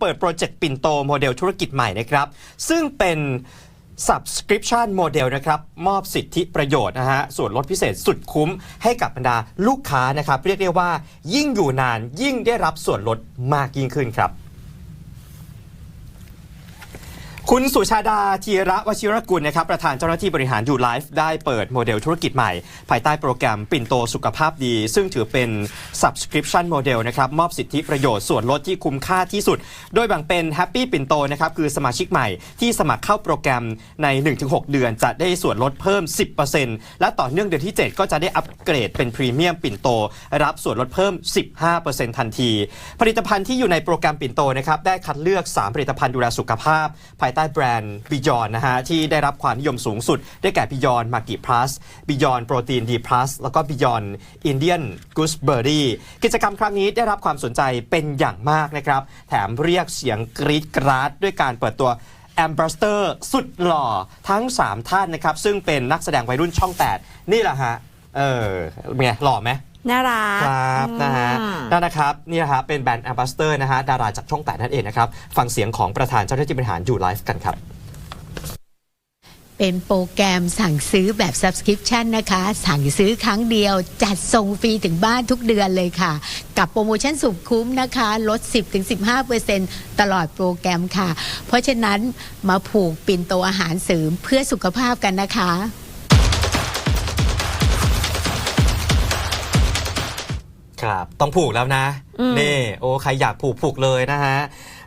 เปิดโปรเจกต์ปิ่นโตโมเดลธุรกิจใหม่นะครับ ซึ่งเป็น subscription model นะครับ มอบสิทธิประโยชน์นะฮะ ส่วนลดพิเศษสุดคุ้มให้กับบรรดาลูกค้านะครับ เรียกได้ว่ายิ่งอยู่นานยิ่งได้รับส่วนลดมากยิ่งขึ้นครับ คุณสุชาดาธีระวชิรกุลนะครับประธานเจ้าหน้าที่บริหารยูไลฟ์ได้เปิดโมเดลธุรกิจใหม่ ภายใต้โปรแกรมปิ่นโตสุขภาพดี ซึ่งถือเป็น subscription model นะครับมอบสิทธิประโยชน์ส่วนลดที่คุ้มค่าที่สุด โดยแบ่งเป็น Happy ปิ่นโตนะครับคือสมาชิกใหม่ที่สมัครเข้าโปรแกรมใน 1-6 เดือน จะได้ส่วนลดเพิ่ม 10%และต่อเนื่องเดือนที่ 7 ก็จะได้อัปเกรดเป็นพรีเมียมปิ่นโต รับส่วนลดเพิ่ม 15%ทันที ผลิตภัณฑ์ที่อยู่ในโปรแกรมปิ่นโตนะครับได้คัดเลือก 3 ผลิตภัณฑ์ดูแลสุขภาพภายใต้แบรนด์ Beyond นะฮะที่ได้รับความนิยมสูงสุด ได้แก่ Beyond m a g i Plus Beyond Protein D Plus แล้วก็ Beyond Indian Gooseberry กิจกรรมครั้งนี้ได้รับความสนใจเป็นอย่างมากนะครับ แถมเรียกเสียงกรี๊ดกราดด้วยการเปิดตัวแอมบ s สเตอร์สุดหล่อทั้ง 3 ท่านนะครับ ซึ่งเป็นนักแสดงวัยรุ่นช่อง 8 นี่แหละฮะ เออเป็นไงหล่อไหม น่ารักครับอืมนะฮะนั่นนะครับนี่นะฮะเป็นแบรนด์แอมบ s สเตอร์นะฮะดาราจากช่อง8นั่นเองนะครับฟังเสียงของประธานเจ้าหน้าที่บริหารอยู่ไลฟ์กันครับเป็นโปรแกรมสั่งซื้อแบบ subscription นะคะ สั่งซื้อครั้งเดียว จัดส่งฟรีถึงบ้านทุกเดือนเลยค่ะ กับโปรโมชั่นสุดคุ้มนะคะ ลด 10-15%ตลอดโปรแกรมค่ะ เพราะฉะนั้นมาผูกปิ่นโตอาหารเสริมเพื่อสุขภาพกันนะคะ ครับ ต้องผูกแล้วนะ นี่ โอ้ ใครอยากผูกผูกเลยนะฮะ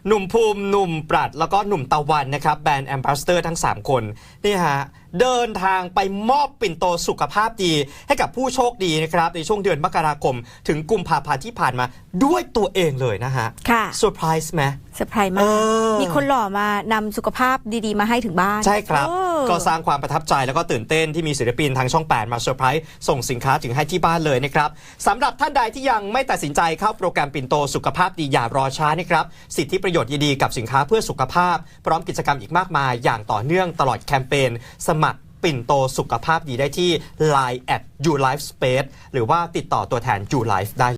หนุ่มภูมิหนุ่มปรัดแล้วก็หนุ่มตะวันนะครับแบรนด์แอมบ s สเตอร์ทั้ง 3 คนนี่ฮะเดินทางไปมอบปิ่นโตสุขภาพดี ให้กับผู้โชคดีนะครับในช่วงเดือนมกราคม ถึงกุมภาพันธ์ที่ผ่านมาด้วยตัวเองเลยนะฮะค่ะเซอร์ไพรส์ไหมเซอร์ไพรส์มาเอกอมีคนหล่อมานำสุขภาพดีๆ มาให้ถึงบ้าน ใช่ครับโอ้ก็สร้างความประทับใจแล้วก็ตื่นเต้นที่มีศิลปินทางช่อง 8 มาเซอร์ไพรส์ส่งสินค้าถึงให้ที่บ้านเลยนะครับสำหรับท่านใดที่ยังไม่ตัดสินใจเข้าโปรแกรมปิ่นโตสุขภาพดีอย่ารอช้านะครับสิทธิประโยชน์ดีๆกับสินค้าเพื่อสุขภาพ พร้อมกิจกรรมอีกมากมายอย่างต่อเนื่องตลอดแคมเปญสมัครปิ่นโตสุขภาพดีได้ที่ Line at YouLife Space หรือว่าติดต่อตัวแทน YouLife ได้